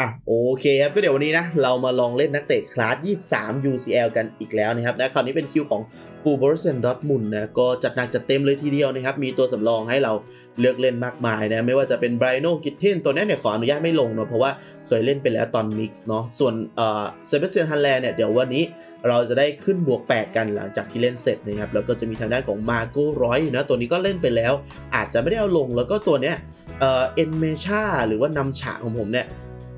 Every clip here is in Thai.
อะโอเคครับก็เดี๋ยววันนี้นะ เรามาลองเล่นนักเตะคลาส 23 UCL กันอีกแล้วนะครับนะคราวนี้เป็นคิวของปูบอร์เซนดอทมุนนะก็จัดหนักจัดเต็มเลยทีเดียวนะครับ มีตัวสำรองให้เราเลือกเล่นมากมายนะ ไม่ว่าจะเป็นไบรโนกิทเทนตัวนี้เนี่ยขออนุญาตไม่ลงเนาะเพราะว่าเคยเล่นไปแล้วตอนมิกซ์เนาะส่วนเอ่อเซเบสเซียนฮันแลนเนี่ยเดี๋ยววันนี้เราจะได้ขึ้นบวก 8 กันหลังจากที่เล่นเสร็จนะครับแล้วก็จะมีทางด้านของมาโกร้อยนะตัวนี้ก็เล่นไปแล้ว อาจจะไม่ได้เอาลงแล้วก็ตัวเนี้ยเอ่อเอ็นเมชาหรือว่านำฉากของผมเนี่ย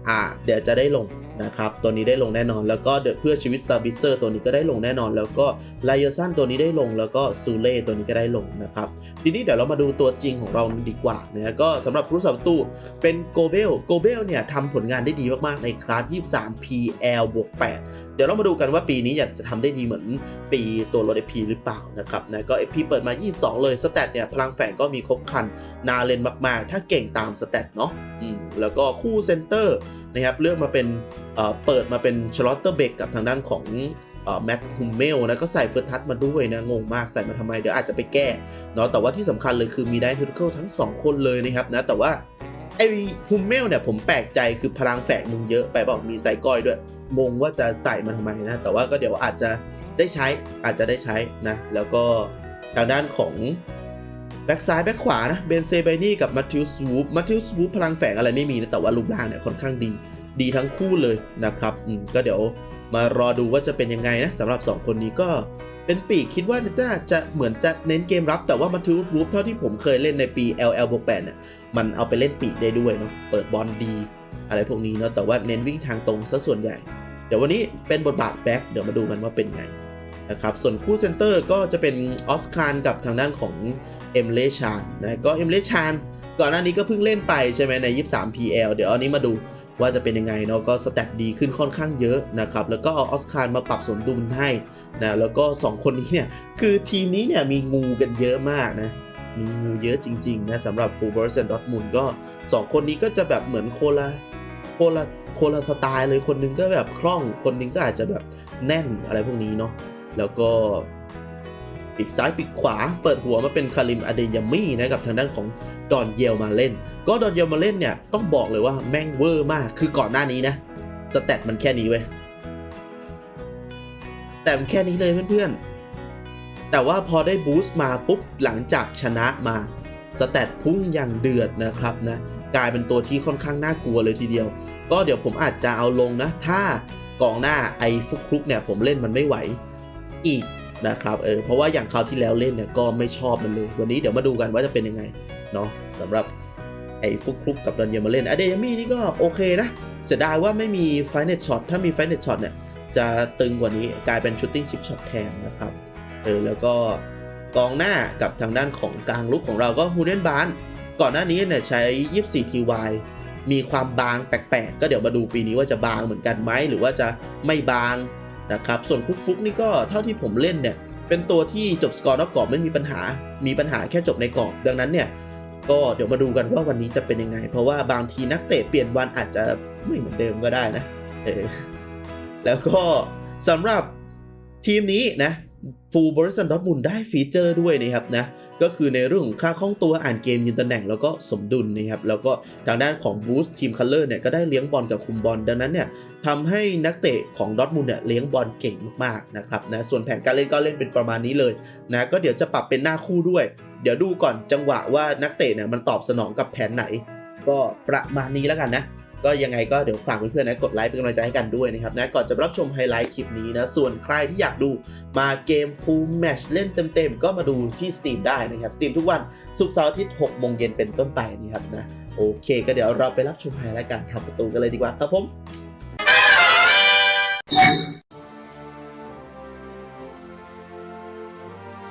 อ่าเดี๋ยวจะได้ลงนะครับตัวนี้ได้ลงแน่นอน แล้วก็เดอะเพื่อชีวิตซาบิเซอร์ตัวนี้ก็ได้ลงแน่นอน แล้วก็ไลเออร์ซันตัวนี้ได้ลงแล้วก็ซูเล่ตัวนี้ก็ได้ลงนะครับทีนี้เดี๋ยวเรามาดูตัวจริงของเราดีกว่านะก็สำหรับผู้รักษาปะตูเป็นโกเบลโกเบลเนี่ยทำผลงานได้ดีมากๆในคลาส 23 PL บวก8เดี๋ยวเรามาดูกันว่าปีนี้อยากจะทำได้ดีเหมือนปีตัวรถ FP หรือเปล่านะครับนะก็ FP เปิดมา 22 เลยสเตตเนี่ยพลังแฝงก็มีครบครันนาเลนมากๆ ถ้าเก่งตามสเตตเนาะอืมแล้วก็คู่เซนเตอร์นะครับเลือกมาเป็นเปิดมาเป็นชลอตเตอร์เบกกับทางด้านของแมตต์ฮุมเมลนะก็ใส่เฟิร์สทัชมาด้วยนะ งงมากใส่มาทำไม เดี๋ยวอาจจะไปแก้เนาะแต่ว่าที่สำคัญเลยคือมีได้ทูเคิลทั้ง 2 คนเลยนะครับนะ แต่ว่าไอ้ฮุมเมลเนี่ยผมแปลกใจคือพลังแฝงมึงเยอะไปบอกมีไซก้อยด้วยงงว่าจะใส่มาทำไมนะ แต่ว่าก็เดี๋ยวอาจจะได้ใช้อาจจะได้ใช้นะ แล้วก็ทางด้านของ แบ็กซ้ายแบ็กขวานะเบนเซไบนี่กับมัตติวสวูปมัตติวสวูปพลังแฝงอะไรไม่มีนะแต่ว่ารูปร่างเนี่ยค่อนข้างดี ดีทั้งคู่เลยนะครับอืมก็เดี๋ยวมารอดูว่าจะเป็นยังไงนะสำหรับ 2 คนนี้ก็เป็นปีกคิดว่าจะจะเหมือนจะเน้นเกมรับ แต่ว่ามัตติวสวูปเท่าที่ผมเคยเล่นในปี LL บวก8เนี่ยมันเอาไปเล่นปีกได้ด้วยเนาะเปิดบอลดี อะไรพวกนี้เนาะแต่ว่าเน้นวิ่งทางตรงซะส่วนใหญ่ เดี๋ยววันนี้เป็นบทบาทแบ็กเดี๋ยวมาดูกันว่าเป็นไง นะครับส่วนคู่เซนเตอร์ก็จะเป็นออสคารกับทางด้านของเอมเลชานนะก็เอมเลชานก่อนหน้านี้ก็เพิ่งเล่นไปใช่ไหมใน 23 PL เดี๋ยวอันนี้มาดูว่าจะเป็นยังไงเนาะก็สแตทดีขึ้นค่อนข้างเยอะนะครับแล้วก็เอาออสคารมาปรับสมดุลให้นะแล้วก็ 2 คนนี้เนี่ยคือทีมนี้เนี่ยมีงูกันเยอะมากนะมีงูเยอะจริงๆนะสำหรับฟูเบอร์เซนดอทมุนก็ 2 คนนี้ก็จะแบบเหมือนโคละโคละโคละสไตล์เลยคนหนึงก็แบบคล่องคนหนึงก็อาจจะแบบแน่นอะไรพวกนี้เนาะ แล้วก็ปีกซ้ายปีกขวาเปิดหัวมาเป็นคาริมอเดนยามี่นะกับทางด้านของดอนเยลมาเล่น ก็ดอนเยลมาเล่นเนี่ยต้องบอกเลยว่าแม่งเวอร์มาก คือก่อนหน้านี้นะสแตทมันแค่นี้เว้ยแต่แค่นี้เลยเพื่อนๆ แต่ว่าพอได้บูสต์มาปุ๊บหลังจากชนะมาสแตทพุ่งอย่างเดือดนะครับนะกลายเป็นตัวที่ค่อนข้างน่ากลัวเลยทีเดียว ก็เดี๋ยวผมอาจจะเอาลงนะ ถ้ากองหน้าไอ้ฟุกคลุกเนี่ยผมเล่นมันไม่ไหว อีกนะครับเออเพราะว่าอย่างคราวที่แล้วเล่นเนี่ยก็ไม่ชอบมันเลย วันนี้เดี๋ยวมาดูกันว่าจะเป็นยังไงเนาะสำหรับไอ้ฟุกคลุกกับดันเยมาเล่นอเดยามี่นี่ก็โอเคนะ เสียดายว่าไม่มีไฟเน็ตช็อตถ้ามีไฟเน็ตช็อตเนี่ยจะตึงกว่านี้กลายเป็นชูตติ้งชิปช็อตแทนนะครับเออแล้วก็กองหน้ากับทางด้านของกลางลุกของเราก็ฮูเดนบานก่อนหน้านี้เนี่ยใช้ 24 TY มีความบางแปลกๆ ก็เดี๋ยวมาดูปีนี้ว่าจะบางเหมือนกันไหมหรือว่าจะไม่บาง นะครับ ส่วนคุกฟุกนี่ก็เท่าที่ผมเล่นเนี่ย เป็นตัวที่จบสกอร์นอกกรอบไม่มีปัญหา มีปัญหาแค่จบในกรอบ ดังนั้นเนี่ย ก็เดี๋ยวมาดูกันว่าวันนี้จะเป็นยังไง เพราะว่าบางทีนักเตะเปลี่ยนวันอาจจะไม่เหมือนเดิมก็ได้นะ เออ แล้วก็สำหรับทีมนี้นะ ฟูลบริสันดอทมุนได้ฟีเจอร์ด้วยนะครับนะก็คือในเรื่องของค่าคล่องตัวอ่านเกมยืนตำแหน่งแล้วก็สมดุลนะครับแล้วก็ทางด้านของบูสต์ทีมคัลเลอร์เนี่ยก็ได้เลี้ยงบอลกับคุมบอลดังนั้นเนี่ยทำให้นักเตะของดอทมุนเนี่ยเลี้ยงบอลเก่งมากๆนะครับนะส่วนแผนการเล่นก็เล่นเป็นประมาณนี้เลยนะก็เดี๋ยวจะปรับเป็นหน้าคู่ด้วย เดี๋ยวดูก่อนจังหวะว่านักเตะเนี่ยมันตอบสนองกับแผนไหน ก็ประมาณนี้แล้วกันนะ ก็ยังไงก็เดี๋ยวฝากเพื่อนๆนะกดไลค์เป็นกำลังใจให้กันด้วยนะครับนะก่อนจะรับชมไฮไลท์คลิปนี้นะส่วนใครที่อยากดูมาเกม Full Match เล่นเต็มๆ ก็มาดูที่ Steam ได้นะครับ Steam ทุกวันศุกร์เสาร์อาทิตย์6โมงเย็นเป็นต้นไปนะครับนะโอเค ก็เดี๋ยวเราไปรับชมไฮไลท์การทำประตูกันเลยดีกว่าครับผม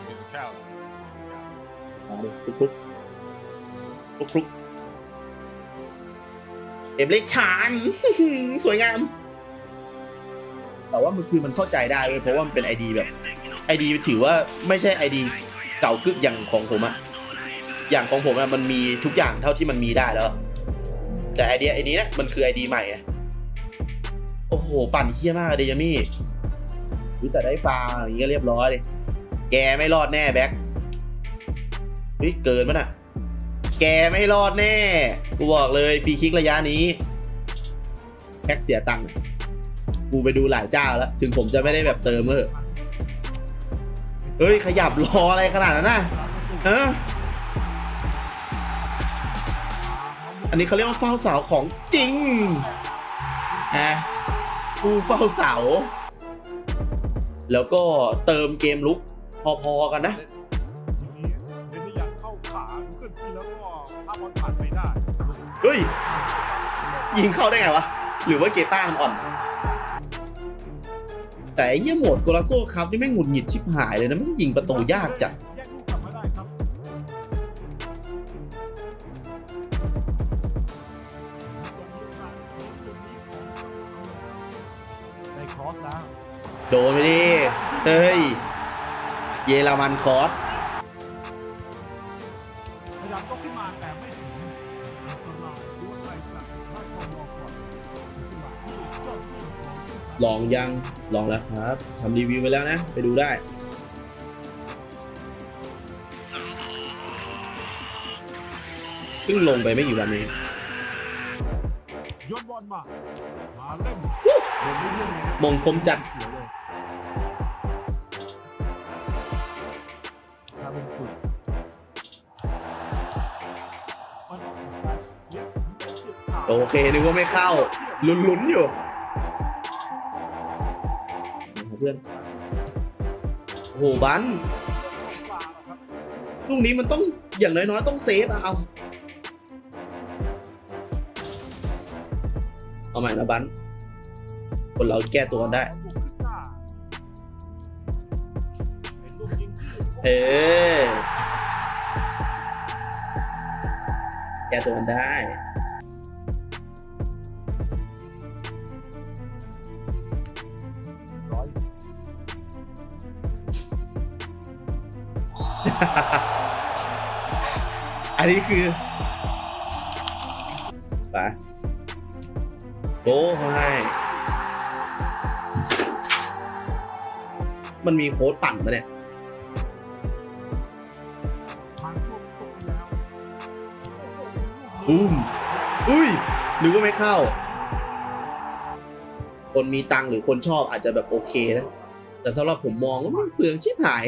He's a coward. มาดิคลุกคลุกคลุ กคลุกเอ็มเลชานสวยงาม แต่ว่ามันคือมันเข้าใจได้เลยเพราะว่ามันเป็นไอดีแบบไอดีถือว่าไม่ใช่ไอดีเก่ากึกอย่างของผมอะอย่างของผมอะมันมีทุกอย่างเท่าที่มันมีได้แล้ว แต่ไอเดียไอนี้นะมันคือไอดีใหม่อะโอ้โห ปั่นเฮี้ยมากเดยามี่อุ๊ยแต่ได้ฟาวล์อย่างนี้ก็เรียบร้อยเลยแกไม่รอดแน่แบ็คเฮ้ยเกินมันอะ แกไม่รอดแน่ กูบอกเลยฟรีคิกระยะนี้แพ็กเสียตังค์กูไปดูหลายเจ้าแล้ว ถึงผมจะไม่ได้แบบเติมเออเฮ้ย ขยับรออะไรขนาดนั้นนะเอออันนี้เขาเรียกว่าเฝ้าเสาของจริงอะกูเฝ้าเสา แล้วก็เติมเกมลุกพอๆกันนะ ข้าขาขึ้นที่แล้วก็ถ้าบอลผ่านไปได้เฮ้ย ยิงเข้าได้ไงวะ หรือว่าเกต้ามันอ่อน แต่ไอ้เหี้ยโหมดโกลาโซ่ครับนี่แม่งหงุดหงิดชิบหายเลยนะแมันยิงประตูยากจัดแยกลูกกลับมาได้ครับได้ครอสแล้วโดนไปดิ เฮ้ย เยอรมันคอส ลองยังลองแล้วครับทำรีวิวไปแล้วนะ ไปดูได้เพิ่งลงไปไม่กี่วันเองยนบอลมา มาเล่นมงคมจัดโอเคนึกว่าไม่เข้า ลุ้นๆอยู่ เพื่อนโอ้โหบันลูกนี้มันต้องอย่างน้อยๆต้องเซฟอะเอาเอาใหม่นะบันคนเราแก้ตัวกันได้ เออแก้ตัวกันได้ อันนี้คือไปโก้ให้ มันมีโค้ดปั่นปะเนี่ยผ่านช่วงตรงแล้วอุ้ม อุ้ยนึกว่าไม่เข้า คนมีตังค์หรือคนชอบอาจจะแบบโอเคนะ แต่สำหรับผมมองว่ามันเปลืองชิบหาย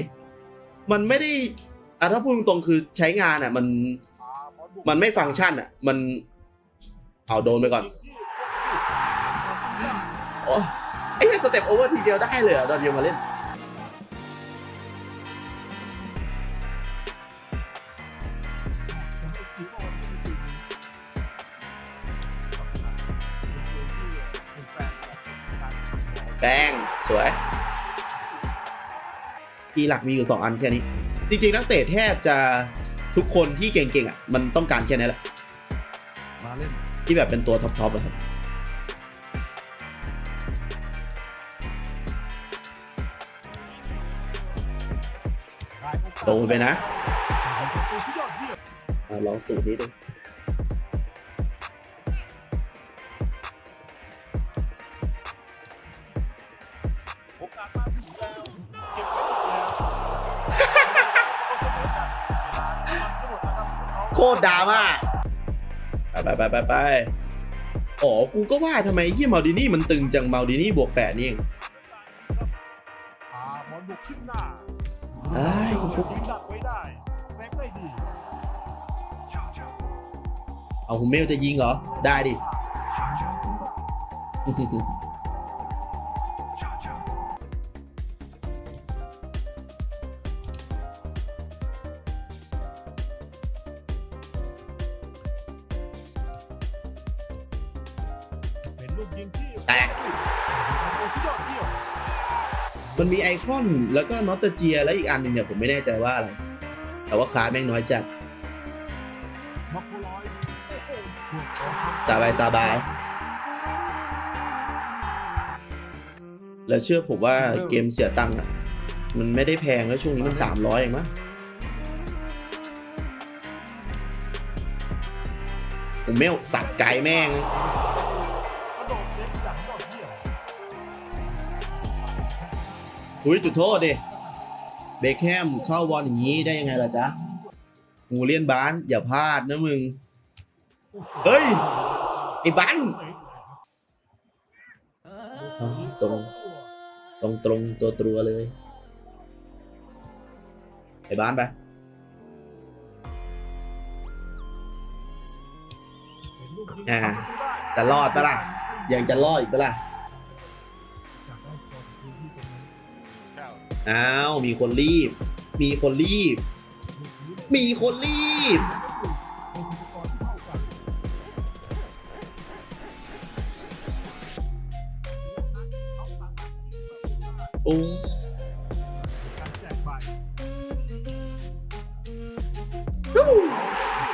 มันไม่ได้ อะถ้าพูดตรงๆคือใช้งานอะ มันมันไม่ฟังก์ชันอะ มันเอาโดนไปก่อนโอ้ไอ้สเต็ปโอเวอร์ทีเดียวได้เลยเหรอตอนเดียวมาเล่น หลักมีอยู่สองอันแค่นี้ จริงๆ นักเตะแทบจะทุกคนที่เก่งๆอะมันต้องการแค่นี้แหละมาเล่นที่แบบเป็นตัวท็อปๆอะครับโดนไปนะประตูที่ยอดเยี่ยมเอาลองสูตรนี้ดู มดแล้วครับโคตรดราม่าไปไปไปไปไปอ๋อ กูก็ว่าทำไมยี่มาดินี่มันตึงจังมาดินี่บวกแปดนี่เองอ่าบอลบุกขึ้นหน้าเอ้ยคุณฟุกยิงดักไว้ได้แซงได้ดีเอาคุณเมลจะยิงเหรอ ได้ดิ มันมีไอคอนแล้วก็นอตเจีย แล้วอีกอันหนึ่งเนี่ยผมไม่แน่ใจว่าอะไร แต่ว่าคลาสแม่งน้อยจัดมักโคลอยโอ้โหพวกเขาทำสบายสบายแล้วเชื่อผมว่าเกมเสียตังค์อะ มันไม่ได้แพงแล้วช่วงนี้มันสามร้อยเองมั้งผมไม่เอาสัตว์ไก่แม่ง อุ้ยจุดโทษดิเบคแฮมเข้าบอลอย่างนี้ได้ยังไงล่ะจ๊ะงูเลียนบ้าน อย่าพลาดนะมึง เฮ้ย ไอ้บันตรงตรงตรงตัวตัวเลยไปบ้านไปอ่าจะรอดปะล่ะยังจะรอดอีกปะล่ะ อ้าวมีคนรีบ มีคนรีบ มีคนรีบ โอ้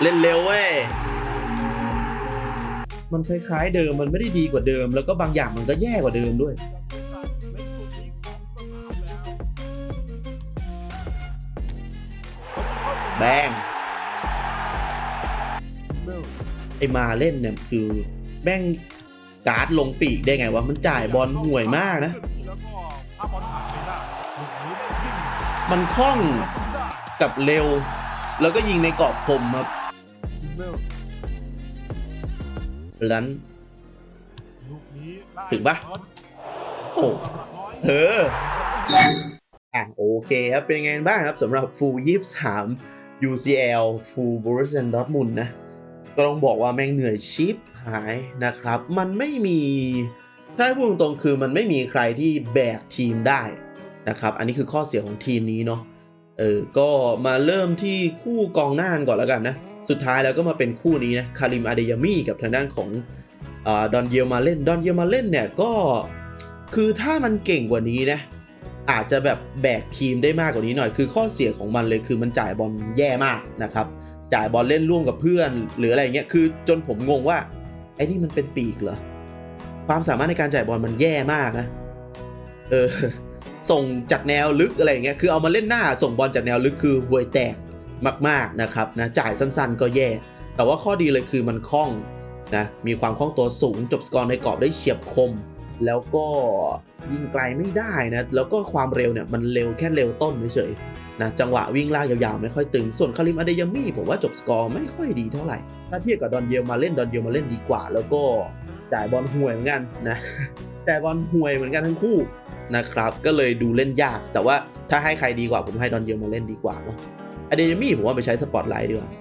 เล่นเร็วเว้ย มันคล้ายๆเดิมมันไม่ได้ดีกว่าเดิม แล้วก็บางอย่างมันก็แย่กว่าเดิมด้วย แบงไอมาเล่นเนี่ยคือแม่งการ์ดลงปีกได้ไงวะมันจ่ายบอลห่วยมากนะ มันคล่องกับเร็ว แล้วก็ยิงในกรอบคมครับเร็วนั้นถึงปะโอ้เอออะโอเคครับเป็นไงบ้างครับสำหรับฟู23 UCL Full Borussia Dortmund นะ ก็ต้องบอกว่าแม่งเหนื่อยชิปหายนะครับ มันไม่มีถ้าให้พูดตรงๆคือมันไม่มีใครที่แบกทีมได้นะครับ อันนี้คือข้อเสียของทีมนี้เนาะเออ ก็มาเริ่มที่คู่กองหน้ากันก่อนแล้วกันนะ สุดท้ายแล้วก็มาเป็นคู่นี้นะ คาริมอาเดยามีกับทางด้านของดอนเยลมาเล่น ดอนเยลมาเล่นเนี่ยก็คือถ้ามันเก่งกว่านี้นะ อาจจะแบบแบกทีมได้มากกว่านี้หน่อย คือข้อเสียของมันเลยคือมันจ่ายบอลแย่มากนะครับ จ่ายบอลเล่นร่วมกับเพื่อน หรืออะไรเงี้ย คือจนผมงงว่าไอ้นี่มันเป็นปีกเหรอ ความสามารถในการจ่ายบอลมันแย่มากนะ เออ ส่งจากแนวลึกอะไรเงี้ย คือเอามาเล่นหน้าส่งบอลจากแนวลึกคือห่วยแตกมากๆนะครับนะ จ่ายสั้นๆ ก็แย่ แต่ว่าข้อดีเลยคือมันคล่องนะ มีความคล่องตัวสูง จบสกอร์ในกรอบได้เฉียบคม แล้วก็ยิงไกลไม่ได้นะแล้วก็ความเร็วเนี่ยมันเร็วแค่เร็วต้นเฉยๆนะจังหวะวิ่งลากยาวๆไม่ค่อยตึง ส่วนคาริมอเดยามี่ผมว่าจบสกอร์ไม่ค่อยดีเท่าไหร่ ถ้าเทียบกับดอนเยลมาเล่นดอนเยลมาเล่นดีกว่า แล้วก็จ่ายบอลห่วยเหมือนกันนะจ่ายบอลห่วยเหมือนกันทั้งคู่นะครับ ก็เลยดูเล่นยาก แต่ว่าถ้าให้ใครดีกว่าผมให้ดอนเยลมาเล่นดีกว่าเนาะอเดยามี่ผมว่าไปใช้สปอตไลท์ดีกว่า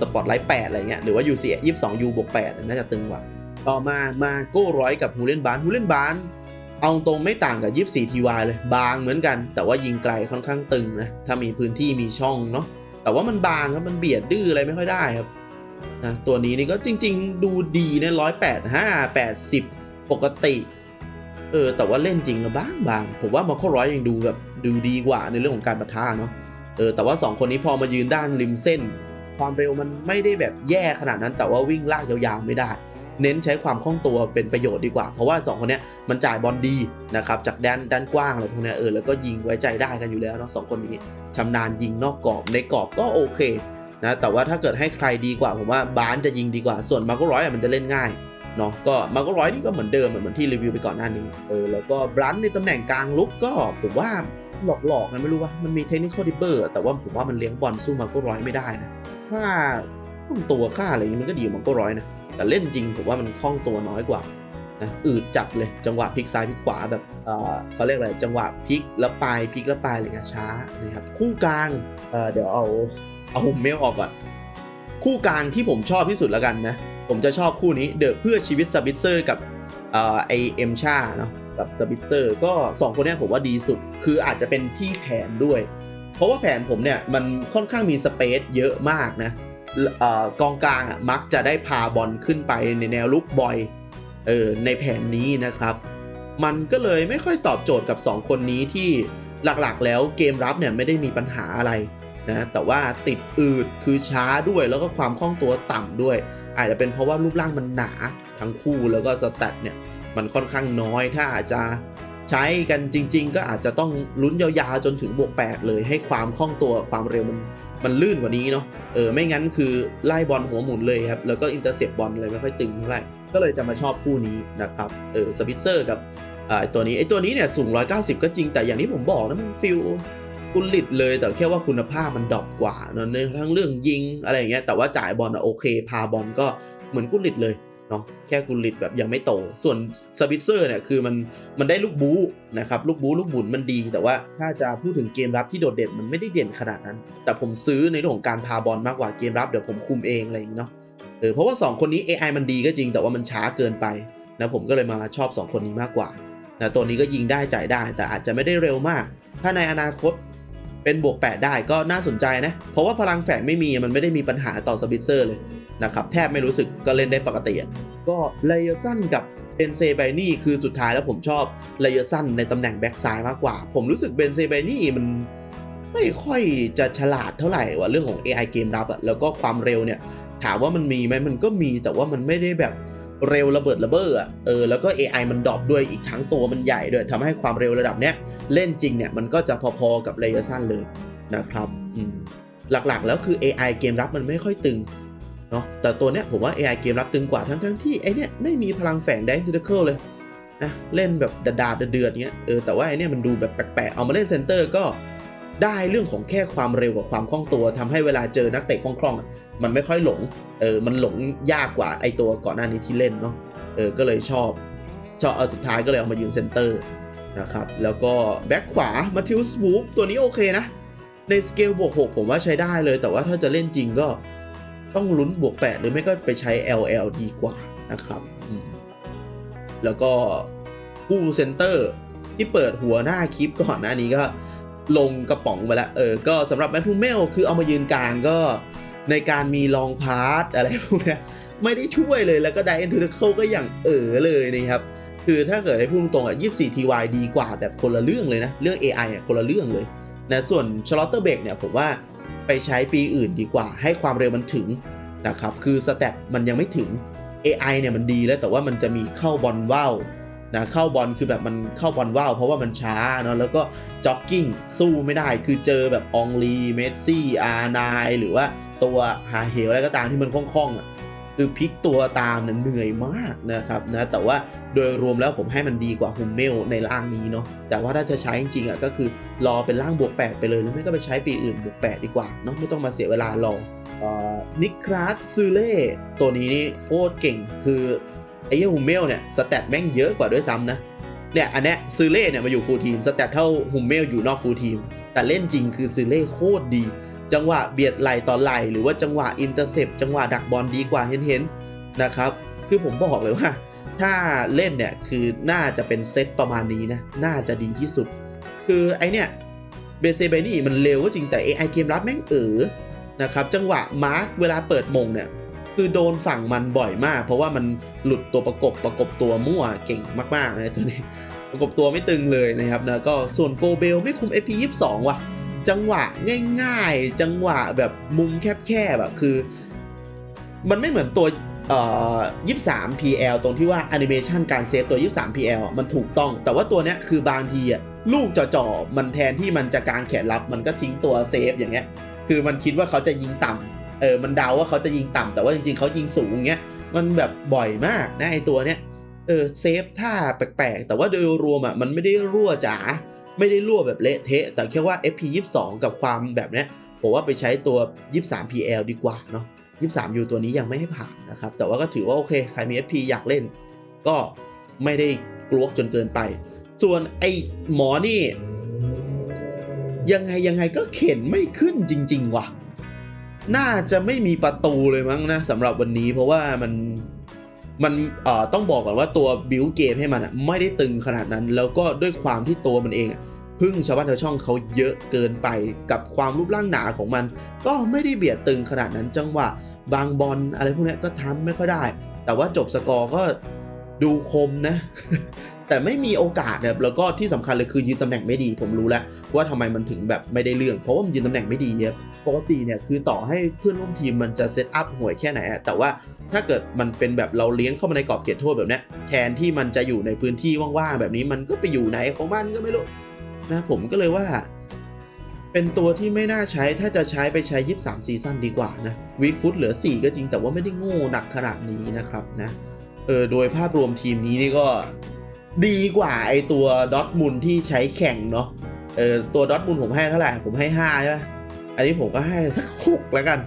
สปอตไลท์8อะไรเงี้ย หรือว่า UC 22 U บสองยูบวก8น่าจะตึงกว่า ต่อมามาโก้ร้อยกับฮูเลนบานฮูเลนบานเอาตรงไม่ต่างกับยีสิบ24 TY เลย บางเหมือนกัน แต่ว่ายิงไกลค่อนข้างตึงนะ ถ้ามีพื้นที่มีช่องเนาะแต่ว่ามันบางครับ มันเบียดดื้ออะไรไม่ค่อยได้ครับนะตัวนี้นี่ก็จริง ๆ ดูดีนะร้อยแปดห้าแปดสิบปกติเออแต่ว่าเล่นจริงแล้วบางบางผมว่ามาโคร้อยยังดูแบบดูดีกว่าในเรื่องของการปะทะเนาะเออแต่ว่า 2 คนนี้พอมายืนด้านริมเส้น ความเร็วมันไม่ได้แบบแย่ขนาดนั้น แต่ว่าวิ่งลากยาวๆไม่ได้ เน้นใช้ความคล่องตัวเป็นประโยชน์ดีกว่า เพราะว่า 2 คนเนี้ยมันจ่ายบอลดีนะครับจากด้านด้านกว้างอะไรพวกนี้เออแล้วก็ยิงไว้ใจได้กันอยู่แล้วเนาะสองคนนี้ชำนาญยิงนอกกรอบในกรอบก็โอเคนะแต่ว่าถ้าเกิดให้ใครดีกว่าผมว่าบานจะยิงดีกว่าส่วนมาร์กร้อยมันจะเล่นง่ายเนาะก็มาร์กร้อยนี่ก็เหมือนเดิมเหมือนที่รีวิวไปก่อนหน้านี้เออแล้วก็บรันในตำแหน่งกลางลุกก็ผมว่าหลอกๆกันไม่รู้ว่ามันมีเทคนิคอลดิเบอร์แต่ว่าผมว่ามันเลี้ยงบอลสู้มาร์กร้อยไม่ได้นะค่าคล่องตัวค่าอะไรอย่างนี้มันก็ดีกว่ามันก็ร้อยนะ แต่เล่นจริงผมว่ามันคล่องตัวน้อยกว่านะอืดจัดเลยจังหวะพลิกซ้ายพลิกขวาแบบเออเขาเรียกอะไรจังหวะพลิกแล้วปลายพลิกแล้วปลายอะไรเงี้ยช้านะครับคู่กลางเออเดี๋ยวเอาเอาหุมเมลออกก่อน คู่กลางที่ผมชอบที่สุดแล้วกันนะผมจะชอบคู่นี้เดอะเพื่อชีวิตซาบิเซอร์กับเอ่อไอเอ็มชาเนาะกับซาบิเซอร์ก็สองคนนี้ผมว่าดีสุดคืออาจจะเป็นที่แผนด้วย เพราะว่าแผนผมเนี่ยมันค่อนข้างมีสเปซเยอะมากนะ กองกลางอะมักจะได้พาบอลขึ้นไปในแนวลุกบอยเออในแผนนี้นะครับ มันก็เลยไม่ค่อยตอบโจทย์กับ 2 คนนี้ที่หลักๆ แล้วเกมรับเนี่ยไม่ได้มีปัญหาอะไรนะแต่ว่าติดอืดคือช้าด้วยแล้วก็ความคล่องตัวต่ำด้วย อาจจะเป็นเพราะว่ารูปร่างมันหนาทั้งคู่แล้วก็สแตทเนี่ยมันค่อนข้างน้อยถ้าอาจจะใช้กันจริง ๆ ก็อาจจะต้องลุ้นยาวๆจนถึงบวก 8 เลยให้ความคล่องตัวความเร็วมัน มันลื่นกว่านี้เนาะเออไม่งั้นคือไล่บอลหัวหมุนเลยครับแล้วก็อินเตอร์เซปบอลเลยไม่ค่อยตึงเท่าไหร่ก็เลยจะมาชอบคู่นี้นะครับเออสปิเซอร์กับอ่าตัวนี้ไอตัวนี้เนี่ยสูง 190 ก็จริงแต่อย่างที่ผมบอกนะมันฟิลกุลิตเลยแต่แค่ว่าคุณภาพมันดรอปกว่าเนอะในทั้งเรื่องยิงอะไรอย่างเงี้ยแต่ว่าจ่ายบอลอะโอเค พาบอลก็เหมือนกุลิตเลย เนาะแค่กุลิตแบบยังไม่โต ส่วนสปิเซอร์เนี่ยคือมันมันได้ลูกบู๊นะครับลูกบู๊ลูกบุญมันดี แต่ว่าถ้าจะพูดถึงเกมรับที่โดดเด่นมันไม่ได้เด่นขนาดนั้น แต่ผมซื้อในเรื่องของการพาบอลมากกว่าเกมรับเดี๋ยวผมคุมเองอะไรอย่างนี้เนาะเออเพราะว่า 2 คนนี้ AI มันดีก็จริงแต่ว่ามันช้าเกินไปนะผมก็เลยมาชอบ 2 คนนี้มากกว่านะตัวนี้ก็ยิงได้จ่ายได้ แต่อาจจะไม่ได้เร็วมาก ถ้าในอนาคตเป็นบวก 8 ได้ก็น่าสนใจนะ เพราะว่าพลังแฝงไม่มีมันไม่ได้มีปัญหาต่อสปิเซอร์เลยนะครับแทบไม่รู้สึกก็เล่นได้ปกติอะก็เลเยอร์สันกับเบนเซไบนี่คือสุดท้ายแล้วผมชอบเลเยอร์สันในตำแหน่งแบ็กซ้ายมากกว่า ผมรู้สึกเบนเซไบนี่มันไม่ค่อยจะฉลาดเท่าไหร่ว่าเรื่องของ AI เกมรับอะแล้วก็ความเร็วเนี่ย ถามว่ามันมีไหมมันก็มีแต่ว่ามันไม่ได้แบบเร็วระเบิดระเบ้ออะเออแล้วก็ AI มันดรอปด้วยอีกทั้งตัวมันใหญ่ด้วยทำให้ความเร็วระดับเนี้ยเล่นจริงเนี่ยมันก็จะพอๆกับเลเยอร์สั้นเลยนะครับอืมหลักๆแล้วคือ AI เกมรับมันไม่ค่อยตึง เนาะแต่ตัวเนี้ยผมว่า AI เกมรับตึงกว่าทั้งๆที่ไอเนี้ยไม่มีพลังแฝงแดนทิเคิลเลยนะเล่นแบบดาดๆเดือดเงี้ยเออแต่ว่าไอเนี้ยมันดูแบบแปลกๆเอามาเล่นเซนเตอร์ก็ได้เรื่องของแค่ความเร็วกับความคล่องตัวทำให้เวลาเจอนักเตะคล่องๆมันไม่ค่อยหลงเออมันหลงยากกว่าไอตัวก่อนหน้านี้ที่เล่นเนาะเออก็เลยชอบชอบเอาสุดท้ายก็เลยเอามายืนเซนเตอร์นะครับแล้วก็แบ็คขวามาทิวส์วูฟตัวนี้โอเคนะในสเกลบวก6ผมว่าใช้ได้เลย แต่ว่าถ้าจะเล่นจริงก็ ต้องลุ้นบวก 8 หรือไม่ก็ไปใช้ LL ดีกว่านะครับแล้วก็ผู้เซนเตอร์ที่เปิดหัวหน้าคลิปก่อนหน้านี้ก็ลงกระป๋องไปแล้ว เออ ก็สำหรับแมททูเมลคือเอามายืนกลางก็ในการมีลองพาร์ตอะไรพวกนี้ไม่ได้ช่วยเลยแล้วก็ไดเอ็นทูเคิลก็อย่างเออเลยนะครับ คือถ้าเกิดให้พูดตรงๆอะ24 TY ดีกว่าแต่คนละเรื่องเลยนะ เรื่อง AI อะคนละเรื่องเลยนะส่วน c h a r l o t t e r b e c k เนี่ยผมว่า ไปใช้ปีอื่นดีกว่า ให้ความเร็วมันถึงนะครับคือสแตทมันยังไม่ถึง AI เนี่ยมันดีแล้วแต่ว่ามันจะมีเข้าบอลว่าวนะเข้าบอลคือแบบมันเข้าบอลว่าวเพราะว่ามันช้าเนาะแล้วก็จ็อกกิ้งสู้ไม่ได้คือเจอแบบองลีเมสซี่อาร์ไนหรือว่าตัวฮาเฮลอะไรก็ตามที่มันคล่องๆอะ คือพลิกตัวตามเนี่ยเหนื่อยมากนะครับนะแต่ว่าโดยรวมแล้วผมให้มันดีกว่าฮุมเมลในร่างนี้เนาะแต่ว่าถ้าจะใช้จริงๆอะก็คือรอเป็นร่างบวก 8 ไปเลยแล้วไม่ก็ไปใช้ปีอื่นบวก 8 ดีกว่าเนาะไม่ต้องมาเสียเวลารอนิคลาสซูเล่ตัวนี้นี่โคตรเก่งคือไอ้เยฮุมเมลเนี่ยสแตทแม่งเยอะกว่าด้วยซ้ำนะเนี่ยอันเนี้ยซูเล่เนี่ยมาอยู่ฟูลทีมสแตทเท่าฮุมเมลอยู่นอกฟูลทีมแต่เล่นจริงคือซูเล่โคตรดี จังหวะเบียดไหลต่อไหลหรือว่าจังหวะอินเตอร์เซปจังหวะดักบอลดีกว่าเห็นเห็นๆนะครับ คือผมบอกเลยว่า ถ้าเล่นเนี่ยคือน่าจะเป็นเซตประมาณนี้นะ น่าจะดีที่สุด คือไอเนี่ยเบเซเบนี่มันเร็วก็จริงแต่ AI เกมรับแม่งเออนะครับจังหวะมาร์กเวลาเปิดมงเนี่ยคือโดนฝั่งมันบ่อยมาก เพราะว่ามันหลุดตัวประกบประกบตัวมั่วเก่งมากๆนะตัวนี้ประกบตัวไม่ตึงเลยนะครับนะก็ส่วนโกเบลไม่คุม FP 22 ว่ะ จังหวะง่าย ๆ จังหวะแบบมุมแคบๆแบบคือ มันไม่เหมือนตัวเอ่อ23 PL ตรงที่ว่าแอนิเมชันการเซฟตัว23 PL มันถูกต้อง แต่ว่าตัวเนี้ยคือบางทีอะลูกจ่อๆมันแทนที่มันจะกางแขนรับมันก็ทิ้งตัวเซฟอย่างเงี้ย คือมันคิดว่าเขาจะยิงต่ำเออมันเดาว่าเขาจะยิงต่ำแต่ว่าจริงๆเขายิงสูงเงี้ยมันแบบบ่อยมากนะไอตัวเนี้ยเออเซฟท่าแปลกๆ แต่ว่าโดยรวมอะมันไม่ได้รั่วจ๋า ไม่ได้รั่วแบบเละเทะ แต่แค่ว่า FP 22กับความแบบเนี้ยผมว่าไปใช้ตัว 23 PL ดีกว่าเนาะ23 U ตัวนี้ยังไม่ให้ผ่านนะครับ แต่ว่าก็ถือว่าโอเค ใครมี FP อยากเล่น ก็ไม่ได้กลวกจนเกินไป ส่วนไอหมอนี่ ยังไงยังไงก็เข็นไม่ขึ้นจริง ๆ ว่ะ น่าจะไม่มีประตูเลยมั้งนะสำหรับวันนี้เพราะว่ามัน มันต้องบอกก่อนว่าตัวบิวเกมให้มันไม่ได้ตึงขนาดนั้น แล้วก็ด้วยความที่ตัวมันเองพึ่งชาวบ้านชาวช่องเขาเยอะเกินไปกับความรูปร่างหนาของมัน ก็ไม่ได้เบียดตึงขนาดนั้นจังหวะบางบอลอะไรพวกนี้ก็ทำไม่ค่อยได้ แต่ว่าจบสกอร์ก็ดูคมนะ แต่ไม่มีโอกาสเนี่ยแล้วก็ที่สำคัญเลยคือยืนตำแหน่งไม่ดี ผมรู้แล้วว่าทำไมมันถึงแบบไม่ได้เรื่อง เพราะว่ามันยืนตำแหน่งไม่ดีครับปกติเนี่ยคือต่อให้เพื่อนร่วมทีมมันจะเซตอัพห่วยแค่ไหนแต่ว่าถ้าเกิดมันเป็นแบบเราเลี้ยงเข้ามาในกรอบเขตโทษแบบนี้แทนที่มันจะอยู่ในพื้นที่ว่างๆแบบนี้มันก็ไปอยู่ไหนของมันก็ไม่รู้นะผมก็เลยว่า เป็นตัวที่ไม่น่าใช้ถ้าจะใช้ไปใช้23ซีซั่นดีกว่านะวีคฟุตเหลือ 4 ก็จริงแต่ว่าไม่ได้โง่หนักขนาดนี้นะครับนะเออโดยภาพรวมทีมนี้นี่ก็ ดีกว่าไอตัวดอทมุนที่ใช้แข่งเนาะเออตัวดอทมุนผมให้เท่าไหร่ ผมให้ 5 ใช่ไหมอันนี้ผมก็ให้สัก6แล้วกัน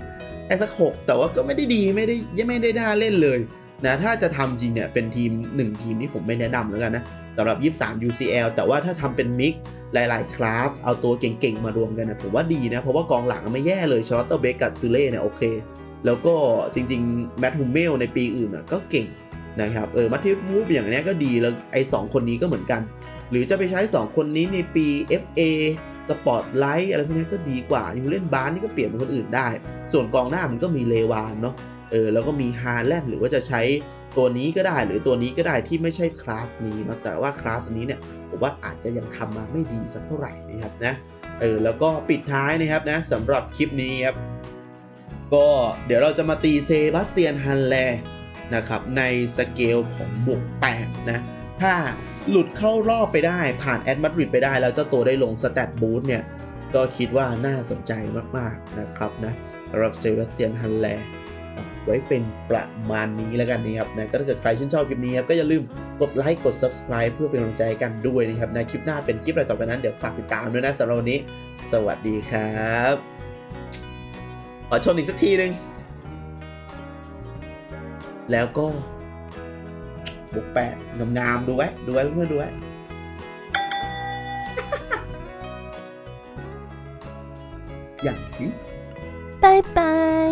ให้สัก6แต่ว่าก็ไม่ได้ดีไม่ได้ยังไม่ได้น่าเล่นเลยนะถ้าจะทำจริงเนี่ยเป็นทีม 1 ทีมที่ผมไม่แนะนำแล้วกันนะสำหรับ 23 UCL แต่ว่าถ้าทำเป็นมิกหลาย ๆ คลาส เอาตัวเก่ง ๆ มารวมกันนะผมว่าดีนะ เพราะว่ากองหลังไม่แย่เลยชอตเตอร์เบกกับซูเล่เนี่ยโอเค แล้วก็จริง ๆ แมตต์ฮูเมลในปีอื่นน่ะก็เก่ง นะครับเออมัตเทฟวูฟอย่างนี้ก็ดีแล้วไอ้สองคนนี้ก็เหมือนกัน หรือจะไปใช้ 2 คนนี้ในปี FA สปอร์ตไลท์อะไรพวกนี้ก็ดีกว่าอยู่เล่นบาสนี่ก็เปลี่ยนเป็นคนอื่นได้ ส่วนกองหน้ามันก็มีเลวานเนาะเออแล้วก็มีฮาแลนด์หรือว่าจะใช้ตัวนี้ก็ได้หรือตัวนี้ก็ได้ที่ไม่ใช่คลาสนี้นะแต่ว่าคลาสนี้เนี่ยผมว่าอาจจะยังทำมาไม่ดีสักเท่าไหร่นะครับนะเออแล้วก็ปิดท้ายนะครับนะสำหรับคลิปนี้ครับก็เดี๋ยวเราจะมาตีเซบาสเตียนฮันแล นะครับในสเกลของบวก8นะถ้าหลุดเข้ารอบไปได้ผ่านแอดมาดริดไปได้ แล้วเจ้าตัวได้ลงสแตทบูธเนี่ย ก็คิดว่าน่าสนใจมาก ๆ นะครับนะสำหรับเซบาสเตียนฮันแลไว้เป็นประมาณนี้แล้วกันนะครับนะก็ถ้าเกิดใครชื่นชอบคลิปนี้ครับ ก็อย่าลืมกดไลค์กด subscribe เพื่อเป็นกำลังใจกันด้วยนะครับนะคลิปหน้าเป็นคลิปอะไรต่อไปนั้นเดี๋ยวฝากติดตามด้วยนะสำหรับวันนี้ สวัสดีครับ ขอชนอีกสักทีหนึ่ง แล้วก็บวกแปะงามๆดูไว้ดูไว้เพื่อดูไว้อย่างนี้บายบาย